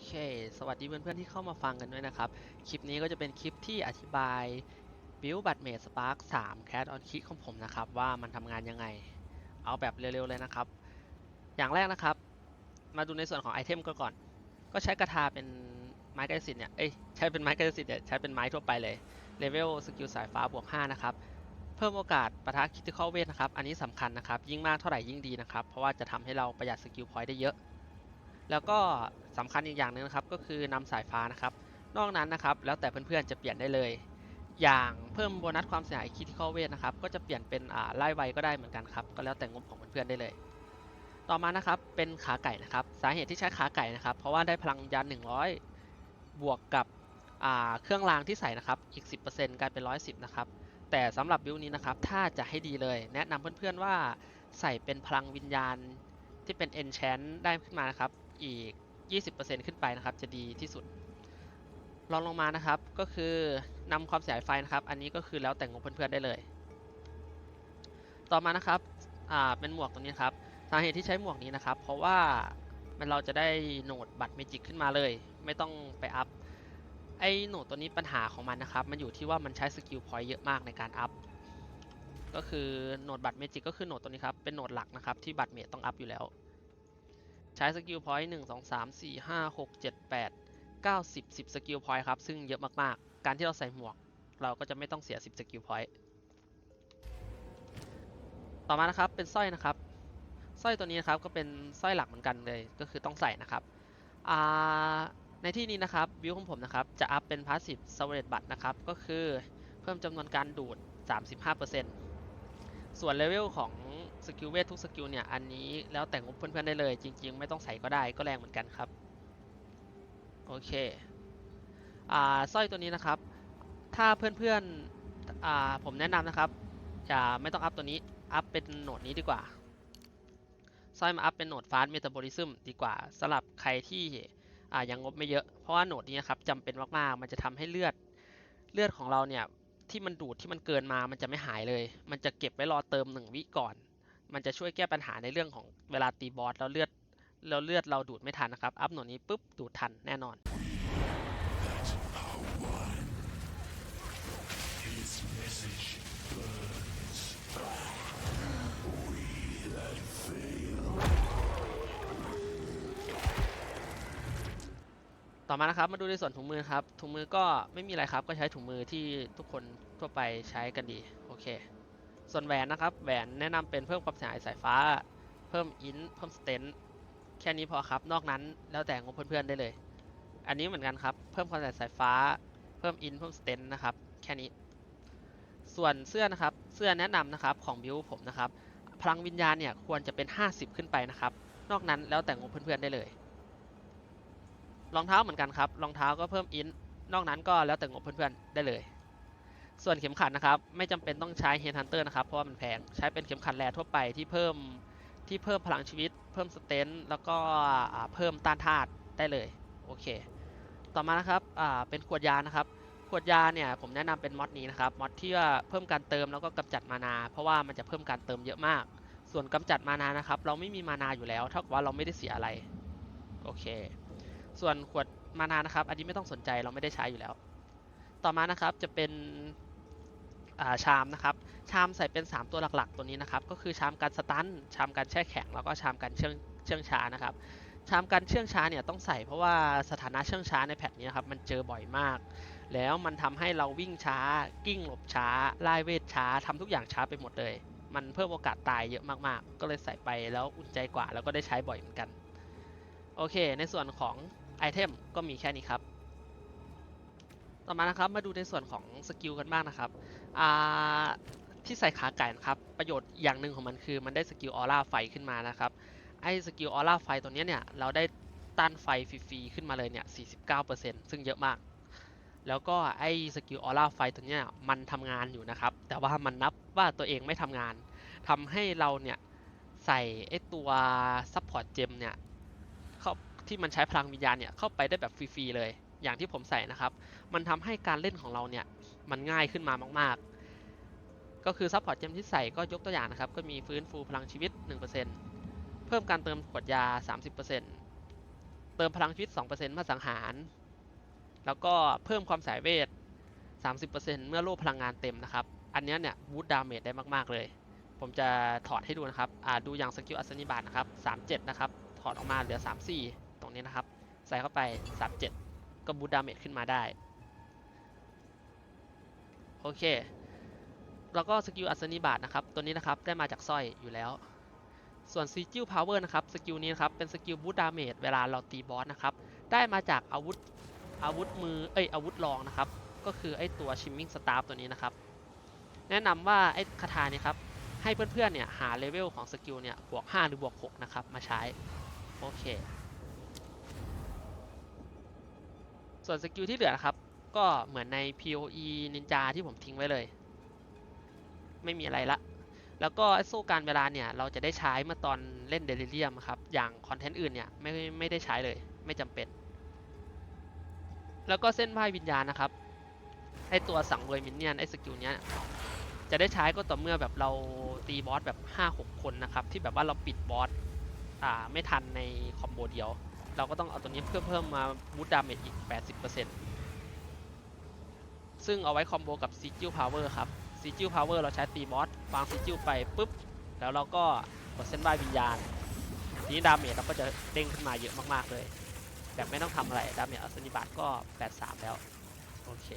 เค สวัสดีเพื่อนๆที่เข้ามาฟังกันด้วยนะครับ คลิปนี้ก็จะเป็นคลิปที่อธิบาย Build บัตรเมดสปาร์ค3 Cat on Kick ของผมนะครับ ว่ามันทำงานยังไง เอาแบบเร็วๆเลยนะครับ อย่างแรกนะครับ มาดูในส่วนของไอเทมก็ก่อน ก็ใช้กระทาเป็นไม้กระสินเนี่ย เอ้ย ใช้เป็นไม้กระสินเนี่ย ใช้เป็นไม้ทั่วไปเลย เลเวลสกิลสายฟ้าบวก 5 นะครับ เพิ่มโอกาสปะทะคิติคอลเวทนะครับ อันนี้สำคัญนะครับ ยิ่งมากเท่าไหร่ยิ่งดีนะครับ เพราะว่าจะทำให้เราประหยัดสกิลพอยต์ได้เยอะ แล้วก็สำคัญอีกอย่างหนึ่งนะครับก็คือนำสายฟ้านะครับ นอกนั้นนะครับแล้วแต่เพื่อนๆจะเปลี่ยนได้เลย อย่างเพิ่มโบนัสความเสียหายคิติคอเวทนะครับก็จะเปลี่ยนเป็นไล่ไวก็ได้เหมือนกันครับก็แล้วแต่งบของเพื่อนๆได้เลย ต่อมานะครับเป็นขาไก่นะครับสาเหตุที่ใช้ขาไก่นะครับ เพราะว่าได้พลังวิญญาณ100 บวกกับเครื่องรางที่ใส่นะครับอีก 10%กลายเป็น 110นะครับแต่สำหรับบิลนี้นะครับถ้าจะให้ดีเลย แนะนำเพื่อนๆว่าใส่เป็นพลังวิญญาณที่เป็น enchant ได้ขึ้นมานะครับ อีก 20%ขึ้นไปนะครับ จะดีที่สุดรองลงมานะครับ ก็คือนำความเสียหายไฟนะครับ อันนี้ก็คือแล้วแต่งบเพื่อนๆได้เลย ต่อมานะครับอ่าเป็นหมวกตัวนี้ครับสาเหตุที่ใช้หมวกนี้นะครับ เพราะว่ามันเราจะได้โหนดบัตรเมจิกขึ้นมาเลย ไม่ต้องไปอัพไอ้โหนดตัวนี้ปัญหาของมันนะครับ มันอยู่ที่ว่ามันใช้สกิลพอยต์เยอะมากในการอัพก็คือโหนดบัตรเมจิกก็คือโหนดตัวนี้ครับเป็นโหนดหลักนะครับที่บัตรเมจต้องอัพอยู่แล้ว ช้สกิลพอยต์หนึ่งสองสามสี่ห้าหกเจ็ดแปดเก้าสิบสิบสกิลพอยต์ครับ ซึ่งเยอะมากๆ การที่เราใส่หมวก เราก็จะไม่ต้องเสียสิบสกิลพอยต์ต่อมานะครับเป็นสร้อยนะครับสร้อยตัวนี้นะครับก็เป็นสร้อยหลักเหมือนกันเลยก็คือต้องใส่นะครับในที่นี้นะครับวิวของผมนะครับจะอัพเป็นพาสซีฟสเวรตบัตนะครับก็คือเพิ่มจำนวนการดูด 35%ส่วนเลเวลของ สกิลเวททุกสกิลเนี่ย อันนี้แล้วแต่งบเพื่อนๆได้เลย จริง ๆ ไม่ต้องใส่ก็ได้ก็แรงเหมือนกันครับ โอเคอ่าสร้อยตัวนี้นะครับ ถ้าเพื่อนๆอ่าผมแนะนำนะครับอย่าไม่ต้องอัพตัวนี้ อัพเป็นโหนดนี้ดีกว่าสร้อยมาอัพเป็นโหนดฟาสต์เมตาบอลิซึมดีกว่าสำหรับใครที่อ่ายังงบไม่เยอะเพราะว่าโหนดนี้นะครับจำเป็นมากๆมันจะทำให้เลือดเลือดของเราเนี่ยที่มันดูดที่มันเกินมา มันจะไม่หายเลย มันจะเก็บไว้รอเติมหนึ่งวิก่อน มันจะช่วยแก้ปัญหาในเรื่องของเวลาตีบอสแล้วเลือดแล้วเลือดเราดูดไม่ทันนะครับ อัพหนดนี้ปุ๊บดูดทันแน่นอนต่อมานะครับมาดูในส่วนถุงมือครับถุงมือก็ไม่มีอะไรครับก็ใช้ถุงมือที่ทุกคนทั่วไปใช้กันดีโอเค ส่วนแหวนนะครับ แหวนแนะนำเป็นเพิ่มความเสียหายสายฟ้า เพิ่มอินเพิ่มสเตนแค่นี้พอครับ นอกนั้นแล้วแต่งบเพื่อนๆได้เลย อันนี้เหมือนกันครับ เพิ่มความเสียหายสายฟ้า เพิ่มอินเพิ่มสเตนนะครับ แค่นี้ ส่วนเสื้อนะครับ เสื้อแนะนำนะครับของบิวผมนะครับ พลังวิญญาณเนี่ยควรจะเป็น 50 ขึ้นไปนะครับ นอกนั้นแล้วแต่งบเพื่อนๆได้เลย รองเท้าเหมือนกันครับ รองเท้าก็เพิ่มอิน นอกนั้นก็แล้วแต่งบเพื่อนๆได้เลย ส่วนเข็มขัดนะครับ ไม่จำเป็นต้องใช้เฮนฮันเตอร์นะครับ เพราะว่ามันแพง ใช้เป็นเข็มขัดแร่ทั่วไปที่เพิ่มที่เพิ่มพลังชีวิต เพิ่มสเตนแล้วก็เพิ่มต้านธาตุได้เลย โอเค ต่อมานะครับเป็นขวดยานะครับ ขวดยาเนี่ยผมแนะนำเป็นมอดนี้นะครับ มอดที่ว่าเพิ่มการเติมแล้วก็กำจัดมานา เพราะว่ามันจะเพิ่มการเติมเยอะมาก ส่วนกำจัดมานานะครับ เราไม่มีมานาอยู่แล้วเท่ากับว่าเราไม่ได้เสียอะไร โอเค ส่วนขวดมานานะครับ อันนี้ไม่ต้องสนใจเราไม่ได้ใช้อยู่แล้ว ต่อมานะครับจะเป็นาชามนะครับ ชามใส่เป็น 3 ตัวหลักๆ ตัวนี้นะครับ ก็คือชามการสตันชามการแช่แข็ง แล้วก็ชามการเชื่องเชื่องช้านะครับ ชามการเชื่องช้าเนี่ยต้องใส่เพราะว่าสถานะเชื่องช้าในแพทนี้นครับมันเจอบ่อยมาก แล้วมันทำให้เราวิ่งช้า กิ้งหลบช้าไล่เวทช้าทำทุกอย่างช้าไปหมดเลย มันเพิ่มโอกาสตายเยอะมากๆ ก็เลยใส่ไปแล้วอุ่นใจกว่าแล้วก็ได้ใช้บ่อยเหมือนกัน โอเค ในส่วนของไอเทมก็มีแค่นี้ครับ ต่อมานะครับมาดูในส่วนของสกิลกันบ้างนะครับอ่าที่ใส่ขาไก่นะครับประโยชน์อย่างหนึ่งของมันคือ มันได้สกิลออร่าไฟขึ้นมานะครับไอ้สกิลออร่าไฟตัวเนี้ยเนี่ยเราได้ต้านไฟฟรีๆขึ้นมาเลยเนี่ย 49%ซึ่งเยอะมาก แล้วก็ไอ้สกิลออร่าไฟตัวเนี้ยมันทำงานอยู่นะครับ แต่ว่ามันนับว่าตัวเองไม่ทำงานทำให้เราเนี่ยใส่ไอ้ตัวซัพพอร์ตเจมเนี่ยเข้าที่มันใช้พลังวิญญาณเนี่ยเข้าไปได้แบบฟรีๆเลย อย่างที่ผมใส่นะครับ มันทำให้การเล่นของเราเนี่ยมันง่ายขึ้นมามากๆ ก็คือซัพพอร์ตเจมที่ใส่ก็ยกตัวอย่างนะครับ ก็มีฟื้นฟูพลังชีวิต 1%เพิ่มการเติมขวดยา 30%เติมพลังชีวิต 2%เมื่อสังหาร แล้วก็เพิ่มความสายเวท 30%เมื่อโล่พลังงานเต็มนะครับ อันนี้เนี่ยวูดดาเมจได้มาก ๆ เลย ผมจะถอดให้ดูนะครับ ดูอย่างสกิลอัศนิบาตนะครับ 37 นะครับ ถอดออกมาเหลือ 34 ตรงนี้นะครับ ใส่เข้าไป 37 ก็บูดดาเมจขึ้นมาได้ โอเค แล้วก็สกิลอัศนิบาตนะครับ ตัวนี้นะครับได้มาจากสร้อยอยู่แล้ว ส่วนซีจิลพาวเวอร์นะครับ สกิลนี้นะครับเป็นสกิลบูดดาเมจเวลาเราตีบอสนะครับ ได้มาจากอาวุธอาวุธมือ เอ้ยอาวุธรองนะครับ ก็คือไอ้ตัวชิมมิ่งสตาฟตัวนี้นะครับ แนะนำว่าไอ้คาถาเนี่ยครับให้เพื่อนๆเนี่ยหาเลเวลของสกิลเนี่ยบวก 5 หรือบวก 6 นะครับ มาใช้ โอเค ส่วนสกิลที่เหลือครับ ก็เหมือนใน POE Ninja ที่ผมทิ้งไว้เลย ไม่มีอะไรละ แล้วก็ไอ้โซ่การเวลาเนี่ย เราจะได้ใช้เมื่อตอนเล่นเดลิเรียมครับ อย่างคอนเทนต์อื่นเนี่ย ไม่ไม่ได้ใช้เลย ไม่จำเป็น แล้วก็เส้นพ่ายวิญญาณนะครับไอตัวสังเวยมินเนี่ยนไอสกิลเนี้ยจะได้ใช้ก็ต่อเมื่อแบบเราตีบอสแบบ 5-6 คนนะครับ ที่แบบว่าเราปิดบอสอ่าไม่ทันในคอมโบเดียว เราก็ต้องเอาตัวนี้เพิ่มเพิ่มมาบูตดาเมจอีก 80%ซึ่งเอาไว้คอมโบกับซีจิลพาวเวอร์ครับซีจิลพาวเวอร์เราใช้ตีบอสวางซีจิลไปปุ๊บ แล้วเราก็กดเส้นบายวิญญาณ ทีนี้ดาเมจเราก็จะเด้งขึ้นมาเยอะมากๆเลย แบบไม่ต้องทำอะไร ดาเมจอัศนิบาตก็ 83 แล้ว โอเค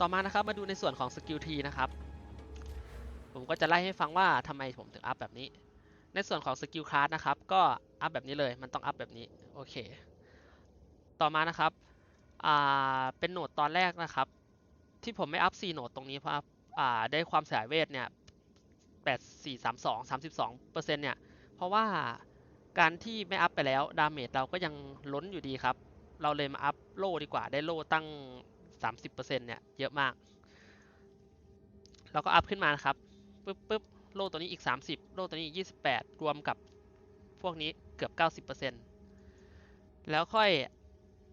ต่อมานะครับมาดูในส่วนของสกิลทีนะครับ ผมก็จะไล่ให้ฟังว่าทำไมผมถึงอัพแบบนี้ ในส่วนของสกิลคลาสนะครับ ก็อัพแบบนี้เลย มันต้องอัพแบบนี้ โอเค ต่อมานะครับเป็นโหนดตอนแรกนะครับ ที่ผมไม่อัพ4โหนดตรงนี้เพราะอ่าได้ความสายเวทเนี่ย8432 32เปอร์เซ็นต์เนี่ย เพราะว่าการที่ไม่อัพไปแล้วดาเมจเราก็ยังล้นอยู่ดีครับ เราเลยมาอัพโล่ดีกว่า ได้โล่ตั้ง 30%เนี่ย เยอะมาก เราก็อัพขึ้นมานะครับ ปึ๊บปึ๊บโล่ตัวนี้อีก 30 โล่ตัวนี้อีก28 รวมกับพวกนี้เกือบ 90%แล้วค่อย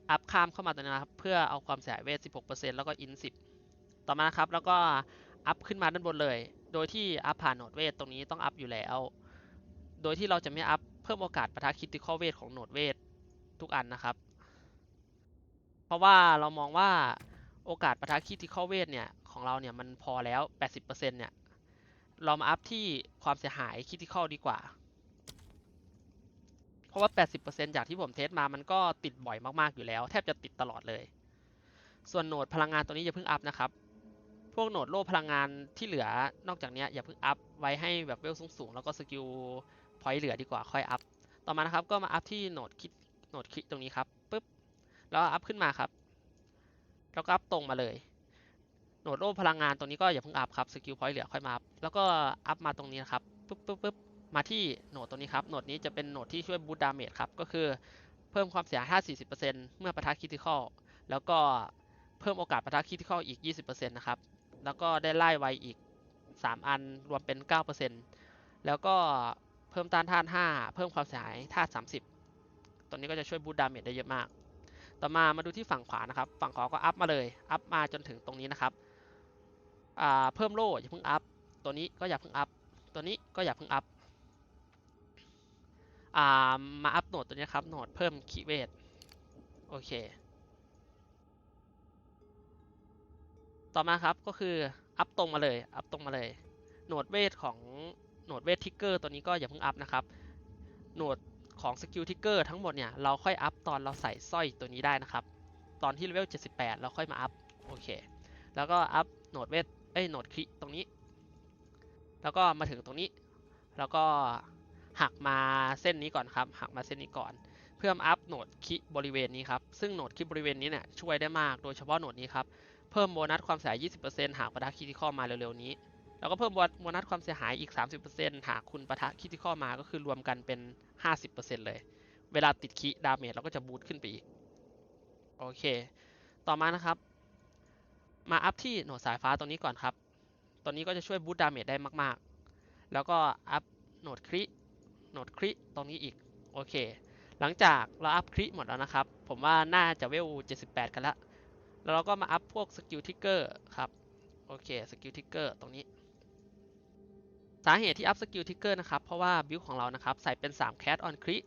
อัพข้ามเข้ามาตัวนี้นะครับ เพื่อเอาความเสียหายเวท 16%แล้วก็อิน 10 ต่อมานะครับ แล้วก็อัพขึ้นมาด้านบนเลย โดยที่อัพผ่านโหนดเวทตรงนี้ต้องอัพอยู่แล้ว โดยที่เราจะไม่อัพเพิ่มโอกาสประทะคิติคอลเวทของโหนดเวททุกอันนะครับ เพราะว่าเรามองว่าโอกาสประทะคิติคอลเวทเนี่ยของเราเนี่ยมันพอแล้ว 80%เนี่ย เรามาอัพที่ความเสียหายคิติคอลดีกว่า เพราะว่า 80%จากที่ผมเทสมามันก็ติดบ่อยมาก ๆ อยู่แล้ว แทบจะติดตลอดเลย ส่วนโหนดพลังงานตัวนี้อย่าเพิ่งอัพนะครับ พวกโหนดโล่พลังงานที่เหลือนอกจากนี้อย่าเพิ่งอัพไว้ให้แบบเวลสูงๆ แล้วก็สกิลพอยต์เหลือดีกว่าค่อยอัพ ต่อมานะครับก็มาอัพที่โหนดคิดโหนดคิดตรงนี้ครับปุ๊บ แล้วอัพขึ้นมาครับ แล้วก็อัพตรงมาเลย โหนดโล่พลังงานตรงนี้ก็อย่าเพิ่งอัพครับ สกิลพอยต์เหลือค่อยมาอัพ แล้วก็อัพมาตรงนี้นะครับปุ๊บปุ๊บปุ๊บมาที่โหนดตรงนี้ครับโหนดนี้จะเป็นโหนดที่ช่วยบูตดาเมจครับก็คือเพิ่มความเสียหาย40%เมื่อปะทะคริติคอลแล้วก็เพิ่มโอกาสปะทะคริติคอลอีก 20%นะครับแล้วก็ได้ไล่ไวอีก 3 อันรวมเป็น 9%แล้วก็เพิ่มต้านท่าน 5 เพิ่มความเสียหายธาตุ30 ตัวนี้ก็จะช่วยบูตดาเมจได้เยอะมาก ต่อมามาดูที่ฝั่งขวานะครับ ฝั่งขวาก็อัพมาเลย อัพมาจนถึงตรงนี้นะครับเพิ่มโล่อย่าเพิ่งอัพ ตัวนี้ก็อย่าเพิ่งอัพ ตัวนี้ก็อย่าเพิ่งอัพอ่ามาอัพโหนดตัวนี้ครับโหนดเพิ่มคีเวทโอเค ต่อมาครับก็คืออัพตรงมาเลย อัพตรงมาเลย โหนดเวทของโหนดเวททิกเกอร์ตัวนี้ก็อย่าเพิ่งอัพนะครับ โหนดของสกิลทิกเกอร์ทั้งหมดเนี่ยเราค่อยอัพตอนเราใส่สร้อยตัวนี้ได้นะครับ ตอนที่เลเวล78 เราค่อยมาอัพ โอเค แล้วก็อัพโหนดเวท เอ้ย โหนดคลิตรงนี้ แล้วก็มาถึงตรงนี้ แล้วก็หักมาเส้นนี้ก่อนครับ หักมาเส้นนี้ก่อน เพื่อมอัพโหนดคิบริเวณนี้ครับ ซึ่งโหนดคิบริเวณนี้เนี่ยช่วยได้มาก โดยเฉพาะโหนดนี้ครับ เพิ่มโบนัสความเสียหาย 20%หากปะทะคิติคอมาเร็วๆนี้ แล้วก็เพิ่มโบนัสความเสียหายอีก 30%หากคุณปะทะคิติคอมา ก็คือรวมกันเป็น 50%เลย เวลาติดคิดาเมจเราก็จะบูตขึ้นไปอีก โอเค ต่อมานะครับ มาอัพที่โหนดสายฟ้าตรงนี้ก่อนครับ ตัวนี้ก็จะช่วยบูตดาเมจได้มากๆ แล้วก็อัพโหนดคริโหนดคริตรงนี้อีก โอเค หลังจากเราอัพคริหมดแล้วนะครับ ผมว่าน่าจะเวล 78 กันละ แล้วเราก็มาอัพพวกสกิลทิกเกอร์ครับ โอเค สกิลทิกเกอร์ตรงนี้ สาเหตุที่อัพสกิลทิกเกอร์นะครับ เพราะว่าบิลของเรานะครับ ใส่เป็น3แคสออนคริ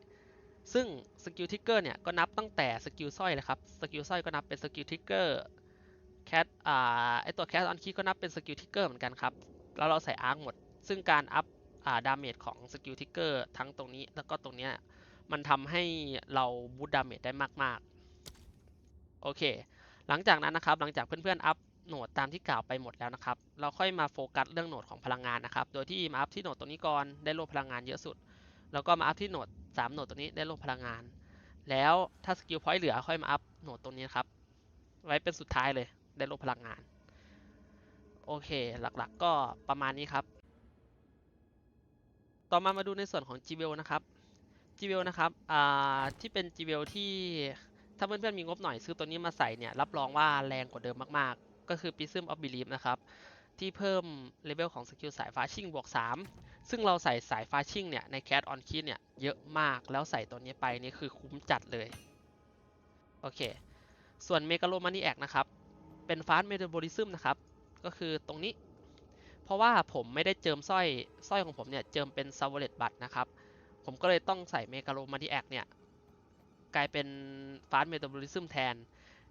ซึ่งสกิลทิกเกอร์เนี่ยก็นับตั้งแต่สกิลสร้อยเลยครับ สกิลสร้อยก็นับเป็นสกิลทิกเกอร์ แคสอ่าไอตัวแคสออนคริก็นับเป็นสกิลทิกเกอร์เหมือนกันครับ แล้วเราใส่อาร์คหมด ซึ่งการอัพอ่าดาเมจของสกิลทิกเกอร์ทั้งตรงนี้แล้วก็ตรงเนี้ยมันทำให้เราบูตดาเมจได้มาก ๆ โอเค หลังจากนั้นนะครับ หลังจากเพื่อนๆ อัพโหนดตามที่กล่าวไปหมดแล้วนะครับ เราค่อยมาโฟกัสเรื่องโหนดของพลังงานนะครับ โดยที่มาอัพที่โหนดตรงนี้ก่อน ได้โลพลังงานเยอะสุด แล้วก็มาอัพที่โหนด3โหนดตรงนี้ได้โลพลังงาน แล้วถ้าสกิลพอยต์เหลือค่อยมาอัพโหนดตรงนี้ครับ ไว้เป็นสุดท้ายเลย ได้โลพลังงาน โอเคหลักๆก็ประมาณนี้ครับ ต่อมามาดูในส่วนของ g w นะครับ g w นะครับที่เป็น g w ที่ถ้าเพื่อนๆมีงบหน่อยซื้อตัวนี้มาใส่เนี่ยรับรองว่าแรงกว่าเดิมมากๆ ก็คือ Prism of Belief นะครับที่เพิ่มเลเวลของสกิลสายฟ้าชิ่งบวก 3 ซึ่งเราใส่สายฟ้าชิ่งเนี่ยในแค t ออนคีเนี่ยเยอะมากแล้วใส่ตัวนี้ไปนี่คือคุ้มจัดเลย โอเค ส่วนเมกาโลมานีแอคนะครับ เป็นฟาสต์เมตาบอลิซึมนะครับ ก็คือตรงนี้ เพราะว่าผมไม่ได้เจิมสร้อยสร้อยของผมเนี่ยเจิมเป็นซาวเลตบัตนะครับ ผมก็เลยต้องใส่เมกาโลมานีแอคเนี่ยกลายเป็นฟาสต์เมตาบอลิซึมแทน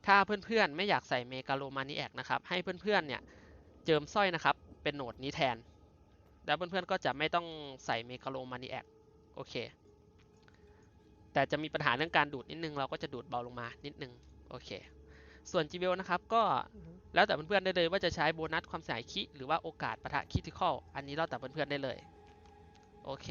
ถ้าเพื่อนๆไม่อยากใส่เมกาโลมานีแอคนะครับ ให้เพื่อนๆเนี่ยเจิมสร้อยนะครับ เป็นโหนดนี้แทน แล้วเพื่อนๆก็จะไม่ต้องใส่เมกาโลมานีแอคโอเค แต่จะมีปัญหาเรื่องการดูดนิดนึง เราก็จะดูดเบาลงมานิดนึง โอเค ส่วน g b l นะครับก็แล้วแต่เพื่อนๆได้เลยว่าจะใช้โบนัสความเสียหายคิหรือว่าโอกาสปะทะคิทิคอลอันนี้แล้วแต่เพื่อนๆได้เลย โอเค